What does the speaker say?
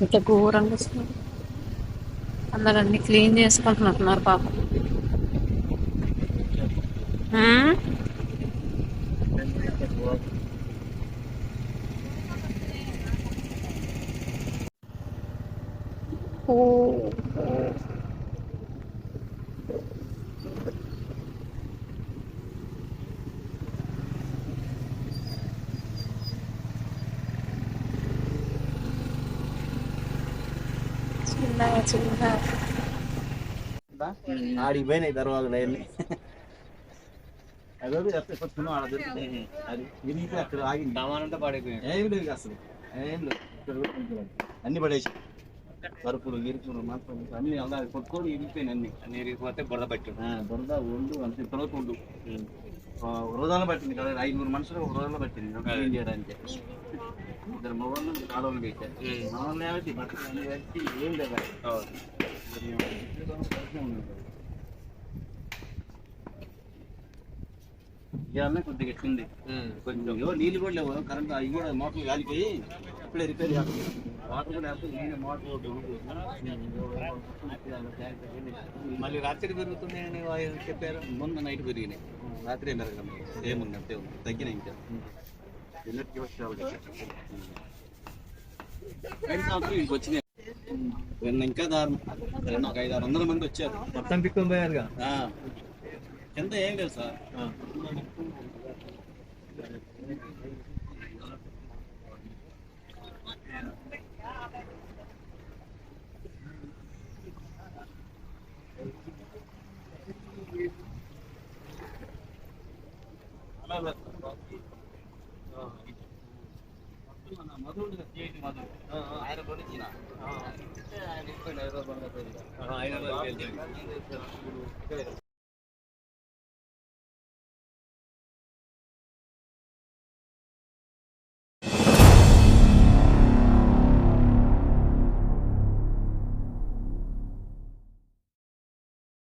ఇంత ఘోరంగా అసలు. అందరూ అన్ని క్లీన్ చేసుకుంటున్నట్టున్నారు పాపం ఉమ్? ఓ ఆడికి పోయినాయి తర్వాత అవన్నీ అదే ఎక్కడ కొట్టుకున్నాం ఆడ దొరికినాయి అది విరిగితే అక్కడ ఆగింది సామానంతా పడిపోయాడు ఏం లేదు అసలు ఏం లేదు అన్ని పడేసి పరుపులు గిరుపులు మాత్రం అన్ని అలా కొట్టుకొని ఇరిగిపోయినాయి అన్ని నీరు పోతే బురద పట్టి బురద ఒళ్ళు అంత తర్వాత ఉండు ఆ, ఒక రోజులో పట్టింది కదా ఐదుగురు మనుషులు ఒక రోజులో పట్టింది క్లీన్ చేయడానికి ఇద్దరు మగవాళ్ళు ఆడవాళ్ళు పెట్టారు ఏమైతే బట్టలు వేసి ఏం లేదు కొద్దిగా ఎట్లుంది? కొంచెం ఏవో నీళ్ళు కూడా లేవు కరెంట్ అవి కూడా మోటార్లు కాలిపోయి ఇప్పుడే రిపేర్ చేస్తాం. వాటర్ కూడా వేస్తే నేనే మోటార్ మళ్ళీ రాత్రి పెరుగుతున్నాయని చెప్పారు. మొన్న నైట్ పెరిగినాయి. రాత్రి పెరగడం ఏముంది అంతే ఉంది. తగ్గినాయి ఇంకా. నిన్న ఇంకా దారుణం ఒక ఐదు ఆరు వందల మంది వచ్చారు మొత్తం పిక్కుని పోయారుగా. కింద ఏం లేదు సార్. మధుడు ఆయన